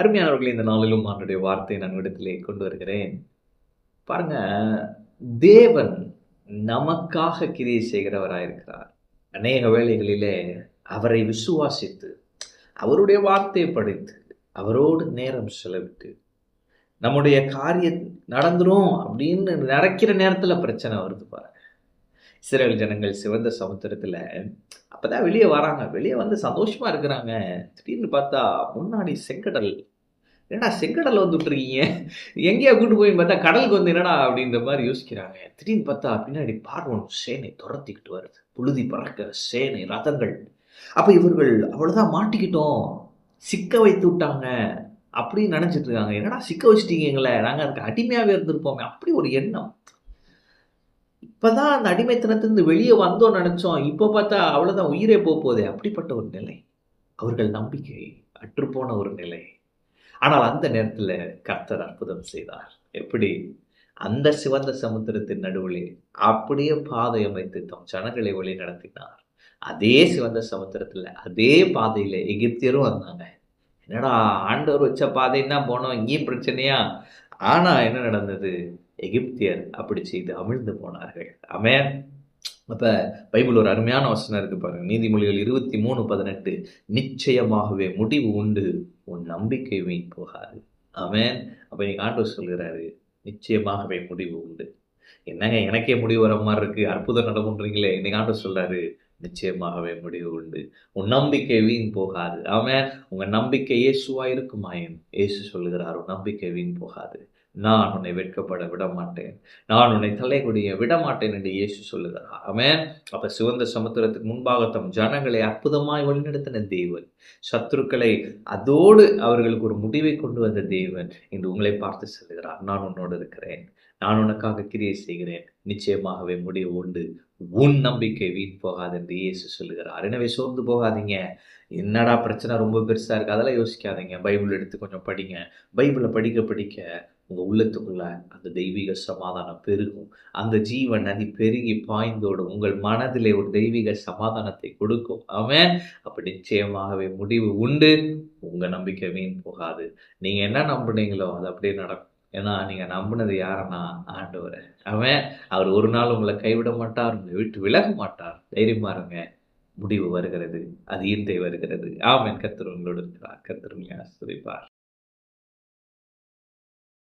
அருமையானவர்களே இந்த நாளிலும் அவனுடைய வார்த்தையை நான் இடத்திலே கொண்டு வருகிறேன். பாருங்க தேவன் நமக்காக கிரியை செய்கிறவராயிருக்கிறார். அநேக வேளைகளிலே அவரை விசுவாசித்து அவருடைய வார்த்தையை படித்து அவரோடு நேரம் செலவிட்டு நம்முடைய காரியம் நடந்துரும் அப்படின்னு நடக்கிற நேரத்தில் பிரச்சனை வருது பாருங்க. இஸ்ரேல் ஜனங்கள் சிவந்த சமுத்திரத்தில் அப்பதான் வெளியே வராங்க. வெளியே வந்து சந்தோஷமாக இருக்கிறாங்க. திடீர்னு பார்த்தா முன்னாடி செங்கடல். என்னடா செங்கடல் வந்துட்டுருக்கீங்க எங்கேயா கூட்டு போய் பார்த்தா கடலுக்கு வந்து என்னடா அப்படின்ற மாதிரி யோசிக்கிறாங்க. திடீர்னு பார்த்தா பின்னாடி பார்வன் சேனை துரத்திக்கிட்டு வருது. புழுதி பறக்க சேனை ரதங்கள். அப்போ இவர்கள் அவ்வளோதான் மாட்டிக்கிட்டோம். சிக்க வைத்து விட்டாங்க. அப்படின்னு நினச்சிட்டு இருக்காங்க. என்னடா சிக்க வச்சிட்டீங்க எங்களை? அதுக்கு அடிமையாகவே இருந்திருப்போமே. அப்படி ஒரு எண்ணம். இப்பதான் அந்த அடிமைத்தனத்திலிருந்து வெளியே வந்தோம் நினச்சோம். இப்போ பார்த்தா அவ்வளோதான் உயிரே போக அப்படிப்பட்ட ஒரு நிலை. அவர்கள் நம்பிக்கை அற்றுப்போன ஒரு நிலை. ஆனால் அந்த நேரத்தில் கர்த்தர் அற்புதம் செய்தார். எப்படி? அந்த சிவந்த சமுத்திரத்தின் நடுவிலே அப்படியே பாதை அமைத்து தம் ஜனங்களை வழி நடத்தினார். அதே சிவந்த சமுத்திரத்தில் அதே பாதையில் எகிப்தியரும் வந்தாங்க. என்னடா ஆண்டவர் வச்ச பாதைன்னா போனோம் இங்கேயும் பிரச்சனையா? ஆனால் என்ன நடந்தது? எகிப்தியர் அப்படி செய்து அமிழ்ந்து போனார்கள். அமே அப்போ பைபிள் ஒரு அருமையான வசனம் இருக்கு பாருங்க. நீதிமொழிகள் இருபத்தி மூணு பதினெட்டு. நிச்சயமாகவே முடிவு உண்டு. உன் நம்பிக்கை வீண் போகாது. அவன் அப்போ நீங்கள் ஆண்டவர் சொல்கிறாரு நிச்சயமாகவே முடிவு உண்டு. என்னங்க எனக்கே முடிவு வர மாதிரி இருக்கு. அற்புதம் நடக்குன்றீங்களே இன்னைக்கு ஆண்டவர் சொல்றாரு நிச்சயமாகவே முடிவு உண்டு. உன் நம்பிக்கை வீண் போகாது. அவன் உங்க நம்பிக்கை இயேசுவா இருக்குமாயின் இயேசு சொல்லுகிறார் உன் நம்பிக்கை வீண் போகாது. நான் உன்னை வெட்கப்பட விடமாட்டேன். நான் உன்னை தலைகுடிய விடமாட்டேன் என்று இயேசு சொல்லுகிறார். அவன் அப்ப சிவந்த சமுத்திரத்துக்கு முன்பாக தம் ஜனங்களை அற்புதமாய் வழிநடத்தின தேவன். சத்துருக்களை அதோடு அவர்களுக்கு ஒரு முடிவை கொண்டு வந்த தேவன் இன்று உங்களை பார்த்து சொல்லுகிறார் நான் உன்னோடு இருக்கிறேன். நான் உனக்காக கிரியை செய்கிறேன். நிச்சயமாகவே முடிவு உண்டு. உன் நம்பிக்கை வீண் போகாது என்று இயேசு சொல்லுகிறார். எனவே சோர்ந்து போகாதீங்க. என்னடா பிரச்சனை ரொம்ப பெருசா இருக்கு. அதெல்லாம் யோசிக்காதீங்க. பைபிள் எடுத்து கொஞ்சம் படிங்க. பைபிளை படிக்க படிக்க உங்கள் உள்ளத்துக்குள்ள அந்த தெய்வீக சமாதானம் பெருகும். அந்த ஜீவன் நதி பெருகி பாய்ந்தோடும் உங்கள் மனதிலே ஒரு தெய்வீக சமாதானத்தை கொடுக்கும். அவன் அப்படி நிச்சயமாகவே முடிவு உண்டு. உங்கள் நம்பிக்கை வீண் போகாது. நீங்கள் என்ன நம்புனீங்களோ அது அப்படியே நடக்கும். ஏன்னா நீங்கள் நம்பினது யாருன்னா ஆண்டவரை. அவன் அவர் ஒரு நாள் உங்களை கைவிட மாட்டார் உங்களை விட்டு விலக மாட்டார். தைரியமா இருங்க. முடிவு வருகிறது. அது ஈந்தை வருகிறது. ஆமென். கர்த்தர் இருக்கிறார். கர்த்தர் ஆசிரிப்பார்